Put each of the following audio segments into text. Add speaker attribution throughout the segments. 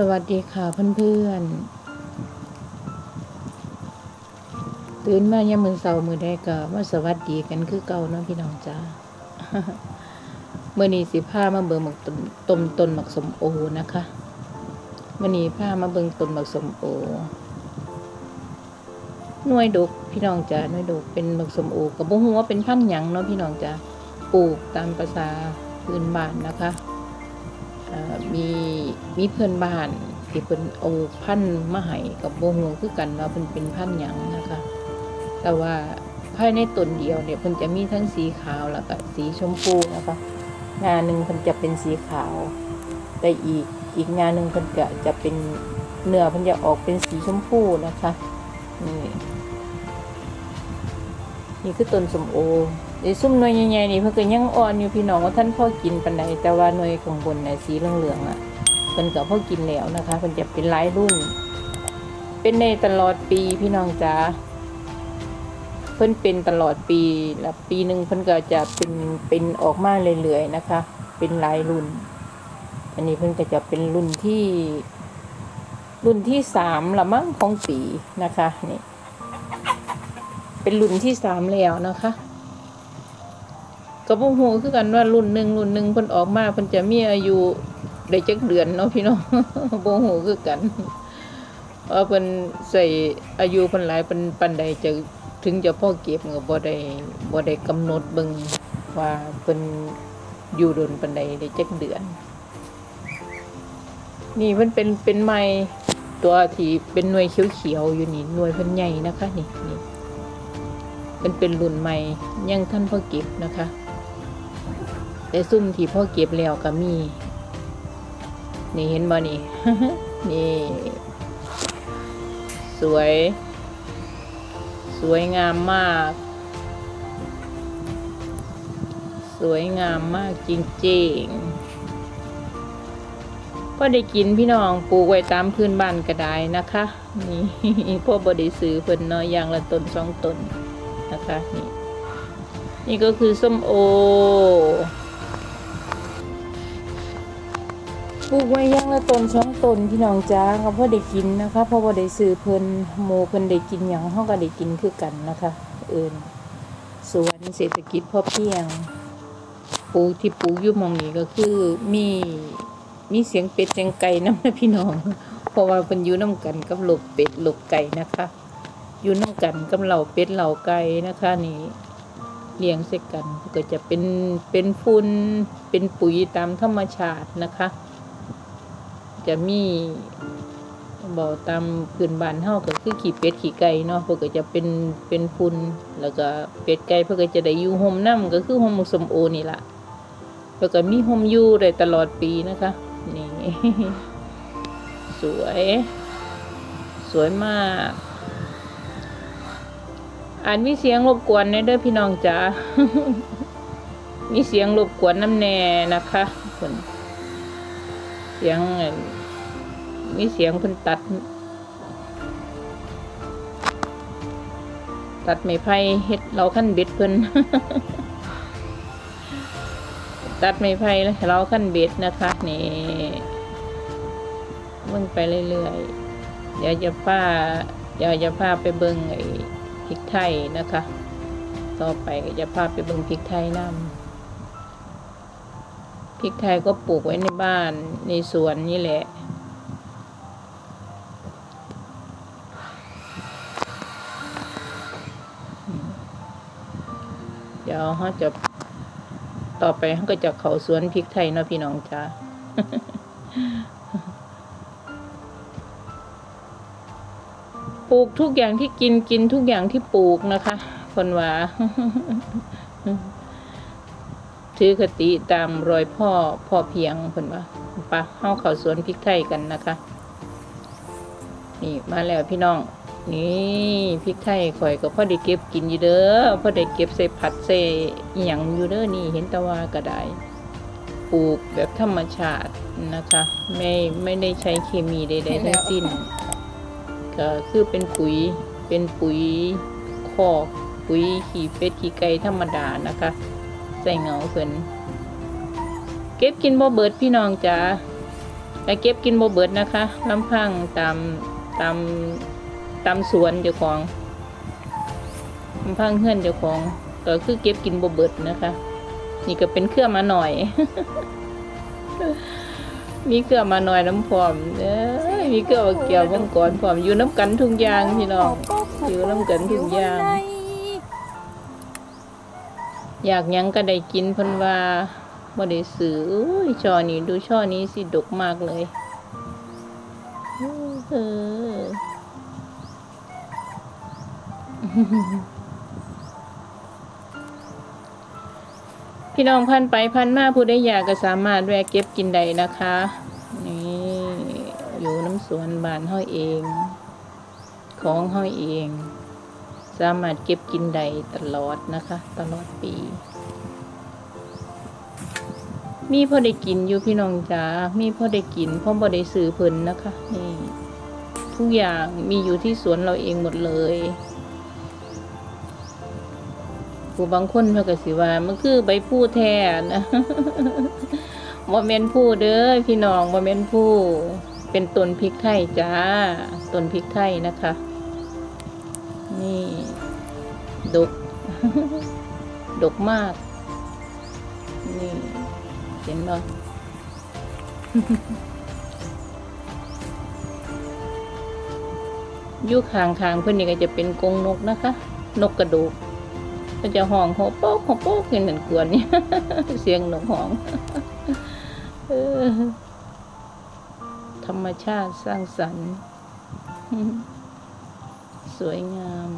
Speaker 1: สวัสดีค่ะเพื่อนๆ ตื่นมายามมือเสามือได้ก็มาสวัสดีกันคือเก่าเนาะพี่น้องจ้าเมื่อนี้สิพามาเบิ่งหมักต้นต้มต้นหมักสมโอนะคะเมื่อนี้พามาเบิ่งต้นหมักสมโอหน่วยดกพี่น้องจ้าหน่วยดกเป็นหมักสมโอกับบ่ฮู้ว่าเป็นพันหยังเนาะพี่น้องจ้าปลูกตามภาษาพื้นบ้านนะคะ มีมีเพื่อนบ้านที่เพิ่นเอาพันมาให้กับโบฮูคือกันว่าเพิ่นเป็นพันหยังนะคะ แต่ว่าภายในตนเดียวเนี่ยเพิ่นจะมีทั้งสีขาวแล้วก็สีชมพูนะคะงานหนึ่งเพิ่นจะเป็นสีขาว แต่อีกอีกงานหนึ่งเพิ่นก็จะเป็นเนื้อเพิ่นจะออกเป็นสีชมพูนะคะนี่นี่คือต้นสมโอ ไอ้ซุ้มหน่วยใหญ่ๆนี่เพิ่นก็ยังอ่อนอยู่พี่น้องว่าท่านพ่อกินปานใดแต่ว่าหน่วยข้างบนน่ะสีเหลืองๆอะเพิ่นก็พ่อกินแล้วนะคะเพิ่นจะเป็นหลายรุ่น เป็นในตลอดปีพี่น้องจ๋าเพิ่นเป็นตลอดปีแล้วปีหนึ่งเพิ่นก็จะเป็นเป็นออกมาเรื่อยๆนะคะ เป็นหลายรุ่น อันนี้เพิ่นก็จะเป็นรุ่นที่ รุ่นที่สามละมั้งของปีนะคะนี่เป็นรุ่นที่สามแล้วนะคะ ก็บ่ฮู้คือกันว่ารุ่นหนึ่งรุ่นหนึ่งเพิ่นออกมาเพิ่นจะมีอายุได้จักเดือนเนาะพี่น้องบ่ฮู้คือกันว่าเพิ่นใส่อายุเพิ่นหลายเพิ่นปานใดจะถึงจะพ่อเก็บก็บ่ได้บ่ได้กำหนดเบิ่งว่าเพิ่นอยู่ดนปานใดได้จักเดือน นี่เพิ่นเป็นเป็นไม้ตัวที่เป็นหน่วยเขียวๆอยู่นี่หน่วยเพิ่นใหญ่นะคะนี่นี่เป็นเป็นรุ่นใหม่ยังท่านพ่อเก็บนะคะ แต่ซุ่มที่พ่อเก็บแล้วก็มี นี่เห็นบ่นี่ นี่ สวย สวยงามมาก สวยงามมากจริงๆก็ได้กินพี่น้องปลูกไว้ตามพื้นบ้านก็ได้นะคะ นี่พ่อบไดีซื้อเพิ่นเนาะอย่างละต้นสองต้นนะคะ นี่ นี่ก็คือส้มโอ ปลูกไว้ย่างละต้นสองต้นพี่น้องจ้าเขาพอได้กินนะคะเพราะว่าได้ซื้อเพิ่นโมเพิ่นได้กินอย่างเขาก็ได้กินคือกันนะคะเอินสวนเศรษฐกิจพอเพียงปลูกที่ปลูกอยู่มองนี้ก็คือมีมีเสียงเป็ดเสียงไก่น้ำนะพี่น้อง เพราะว่าเพิ่นอยู่น้ำกันกับหลบเป็ดหลบไก่นะคะ อยู่น้ำกันกับเหล่าเป็ดเหล่าไก่นะคะนี่เลี้ยงเสกกันก็จะเป็นเป็นฝุ่นเป็นปุ๋ยตามธรรมชาตินะคะ จะมีบอกตามพื้นบ้านเฮาก็คือขี่เป็ดขี่ไก่เนาะเพื่อก็จะเป็นเป็นฝุ่นแล้วก็เป็ดไก่เพื่อก็จะได้อยู่ห่มน้ำก็คือห่มสมโอนี่ละเพื่อก็มีห่มอยู่ได้ตลอดปีนะคะนี่สวย สวยมากอันมีเสียงรบกวนในเด้อพี่น้องจ๋ามีเสียงรบกวนน้ำแน่นะคะเพิ่นเสียงอ มีเสียงเพิ่นตัด ตัดไม้ไผ่เฮ็ดเราขั้นเบ็ดเพิ่นตัดไม้ไผ่แล้วเราขั้นเบ็ดนะคะนี่เบิ่งไปเรื่อยๆเดี๋ยวจะพาเดี๋ยวจะพาไปเบิ่งไอ้พริกไทยนะคะ ต่อไปจะพาไปเบิ่งพริกไทยนำพริกไทยก็ปลูกไว้ในบ้านในสวนนี่แหละ ดี๋ยวเขาจะต่อไปเขาก็จะเขาสวนพริกไทยเนาะพี่น้องจ้าปลูกทุกอย่างที่กินกินทุกอย่างที่ปลูกนะคะ คนว่าถือคติตามรอยพ่อพ่อเพียงคนว่าปะเข้าเขาสวนพริกไทยกันนะคะ นี่มาแล้วพี่น้อง นี่พริกไทยข่อยก็พอได้เก็บกินอยู่เด้อพอได้เก็บใส่ผัดใส่หย่งอยู่เด้อนี่เห็นตะว่าก็ได้ปลูกแบบธรรมชาตินะคะ ไม่ไม่ได้ใช้เคมีใดๆทั้งสิ้น ก็คือเป็นปุ๋ยเป็นปุ๋ยคอกปุ๋ยขี้เป็ดขี้ไก่ธรรมดานะคะใส่เหงาเพิ่นเก็บกินบ่เบิดพี่น้องจ้าก็เก็บกินบ่เบิดนะคะลำพังตามตาม ตามสวนเจ้าของลำพังเฮือนเจ้าของก็คือเก็บกินบเบิดนะคะ นี่ก็เป็นเครื่องมาหน่อย มีเกลือมาหน่อยน้ำพร้อมเอ้ยมีเกลือมาเกี่ยวมังกรพร้อมอยู่น้ำกันทุกอย่างพี่น้องอยู่น้ำกันทุกอย่าง อยากยังก็ได้กินพิ่นว่าบ่ได้ซื้อช่อนี้ดูช่อนี้สิดกมากเลย พี่น้องพันไปพันมาผู้ได้อยากก็สามารถแวะเก็บกินได้นะคะ นี่อยู่น้ำสวนบานเฮาเอง ของเฮาเอง สามารถเก็บกินได้ตลอดนะคะ ตลอดปี มีพอได้กินอยู่พี่น้องจ๋ามีพอได้กินเพราะบ่ได้ซื้อเพิ่นนะคะ นี่ทุกอย่างมีอยู่ที่สวนเราเองหมดเลย ผู้บางคนเพิ่นก็สิว่ามันคือใบผู้แท้นะบ่แม่นผู้เด้อพี่น้องบ่แม่นผู้เป็นต้นพริกไทยจ้าต้นพริกไทยนะคะ นี่ดกดกมาก นี่เห็นบ่อยู่ข้างๆเพื่อนนี่ก็จะเป็นกงนกนะคะ นกกระดูก ก็จะห้องหัวโป๊กหัวโป๊กเห็นเหมือนกวนเนี่ยเสียงหนกห้องออธรรมชาติสร้างสรรค์ สวยงาม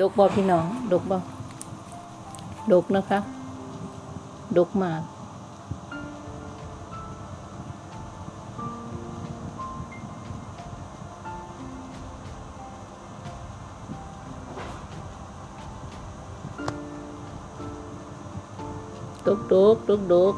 Speaker 1: ดกบ่พี่น้องดกบ่ดกนะคะ ดกมาก ดกดกดกดก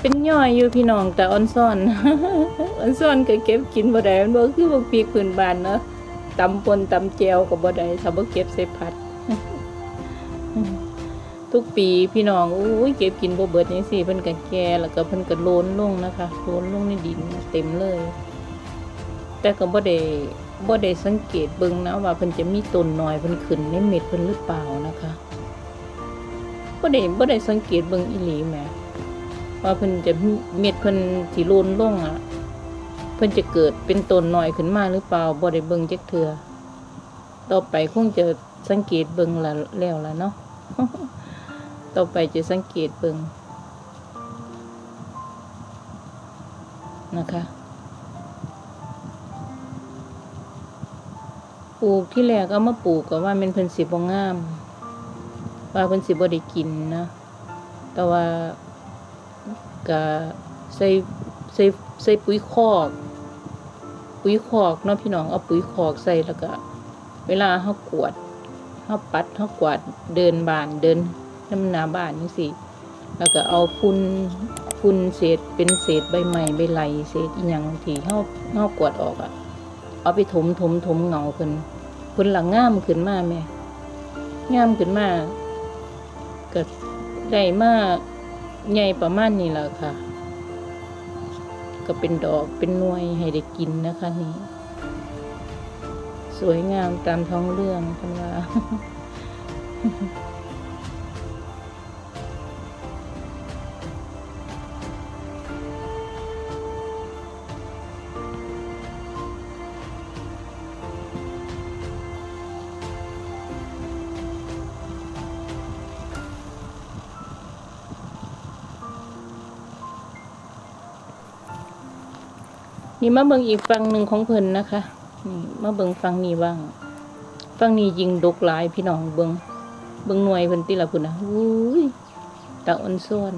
Speaker 1: เป็นย่อยอยู่พี่น้องแต่ออนซ่อนออนซ่อนก็เก็บกินบ่ได้มันบ่คือบ่ปีกพื้นบ้านเนาะตำปนตำแจวก็บ่ได้ถ้าบ่เก็บใส่ผัด ทุกปีพี่น้องอุ้ยเก็บกินบ่เบิดจังซี่เพิ่นก็แก่แล้วก็เพิ่นก็โลนลงนะคะโลนลงในดินเต็มเลย แต่ก็บ่ได้บ่ได้สังเกตเบิ่งนะว่าเพิ่นจะมีต้นหน้อยเพิ่นขึ้นในเม็ดเพิ่นหรือเปล่านะคะบ่ได้บ่ได้สังเกตเบิ่งอีหลีแหมว่าเพิ่นจะเม็ดเพิ่นสิโลนลงอะ เพิ่นจะเกิดเป็นต้นหน่อยขึ้นมาหรือเปล่าบ่ได้เบิ่งจักเทื่อต่อไปคงจะสังเกตเบิ่งละแล้วละเนาะ ต่อไปจะสังเกตเบิ่งนะคะ ปลูกที่แรกเอามาปลูกก็ว่าแมันเพิ่นสิบ่งาม ว่าเพิ่นสิบ่ได้กินนะ แต่ว่าก็ใส่ใส่ใส่ปุ๋ยคอก ปุ๋ยคอกเนาะพี่น้องเอาปุ๋ยคอกใส่แล้วก็ เวลาเฮากวดเฮาปัดเฮากวาดเดินบานเดิน น้ำหนาบ้านจังซี่แล้วก็เอาฝุ่นฝุ่นเศษเป็นเศษใบไม้ใบไหลเศษอีหยังที่เฮาเฮากวดออกอะเอาไปถมถมถมเงาเพิ่นเพิ่นละงามขึ้นมาแม่งามขึ้นมาก็ได้มาใหญ่ประมาณนี้แหละค่ะ ก็เป็นดอกเป็นหน่วยให้ได้กินนะคะนี่สวยงามตามท้องเรื่องท่านว่า นี่มาเบิ่งอีกฝั่งหนึ่งของเพิ่นนะคะนี่มาเบิ่งฝั่งนี้บ้างฝั่งนี้ยิงดกหลายพี่น้องเบิ่งเบิ่งหน่วยเพิ่นติละพุ่นนะอุ้ยตาอ่อนซ้อน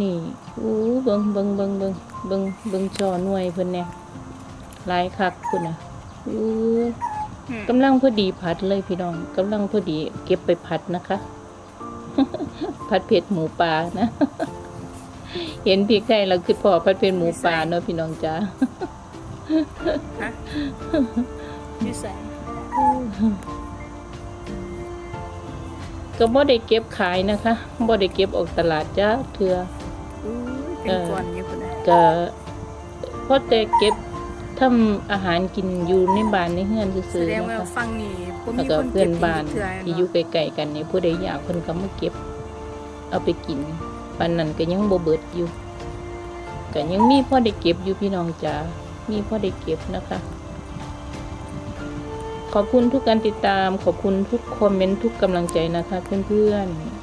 Speaker 1: นี่อู้เบิ่งเบิ่งเบิ่งเบิ่งเบิ่งเบิ่งจอหน่วยเพิ่นเนี่ยหลายคักพุ่นนะอู้ย
Speaker 2: อืม
Speaker 1: กำลังพอดีผัดเลยพี่น้องกำลังพอดีเก็บไปผัดนะคะ ผัดเผ็ดหมูปลานะ เห็นพริกไทยเราคือพอผัดเผ็ดหมูปลาเนาะพี่น้องจ้า
Speaker 2: ฮะอยูใส่
Speaker 1: ก็บ่ได้เก็บขายนะคะบ่ได้เก็บออกตลาดจ้าเทือ
Speaker 2: อู้ยเป็นก่อนอยู่คนนะ
Speaker 1: ก็พอแต่เก็บ ทำอาหารกินอยู่ในบ้านในเฮือน
Speaker 2: แส
Speaker 1: ซื่อ
Speaker 2: ดง
Speaker 1: ๆ
Speaker 2: ว่า
Speaker 1: นะคะ
Speaker 2: ฟังนี่บ่
Speaker 1: แล้ว
Speaker 2: มี
Speaker 1: ก็
Speaker 2: คน
Speaker 1: เพื่
Speaker 2: เก็
Speaker 1: อบนบ้าน
Speaker 2: เถื่อ
Speaker 1: ที่อยู่ใกล้ๆกันนี่ผู้ใดอยากเพิ่นก็มาเก็บ เอาไปกินปานนั้นก็ยังบ่เบิดอยู่ก็ยังมีพ่อได้เก็บอยู่พี่น้องจ๋ามีพ่อได้เก็บนะคะ ขอบคุณทุกการติดตาม ขอบคุณทุกคอมเมนต์ทุกกำลังใจนะคะเพื่อนๆ